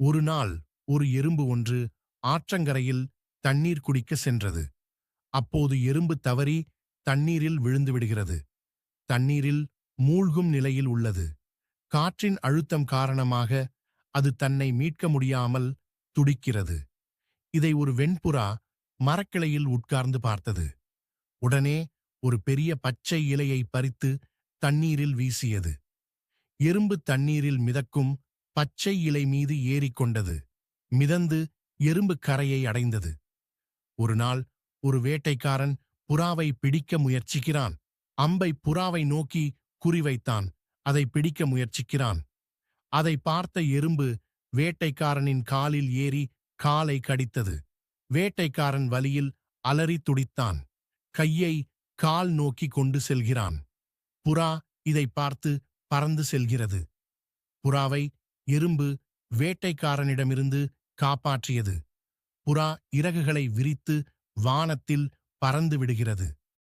ஒரு நாள் ஒரு எறும்பு ஒன்று ஆற்றங்கரையில் தண்ணீர் குடிக்க சென்றது. அப்போது எறும்பு தவறி தண்ணீரில் விழுந்து விடுகிறது. தண்ணீரில் மூழ்கும் நிலையில் உள்ளது. காற்றின் அழுத்தம் காரணமாக அது தன்னை மீட்க முடியாமல் துடிக்கிறது. இதை ஒரு வெண்புறா மரக்கிளையில் உட்கார்ந்து பார்த்தது. உடனே ஒரு பெரிய பச்சை இலையை பறித்து தண்ணீரில் வீசியது. எறும்பு தண்ணீரில் மிதக்கும் பச்சை இலை மீது ஏறிக்கொண்டது. மிதந்து எறும்பு கரையை அடைந்தது. ஒரு நாள் ஒரு வேட்டைக்காரன் புறாவை பிடிக்க முயற்சிக்கிறான். அம்பை புறாவை நோக்கி குறிவைத்தான் அதை பிடிக்க முயற்சிக்கிறான். அதை பார்த்த எறும்பு வேட்டைக்காரனின் காலில் ஏறி காலை கடித்தது. வேட்டைக்காரன் வலியில் அலறி துடித்தான். கையை கால் நோக்கி கொண்டு செல்கிறான். புறா இதை பார்த்து பறந்து செல்கிறது. புறாவை எறும்பு வேட்டைக்காரனிடமிருந்து காப்பாற்றியது. புறா இறகுகளை விரித்து வானத்தில் பறந்து விடுகிறது.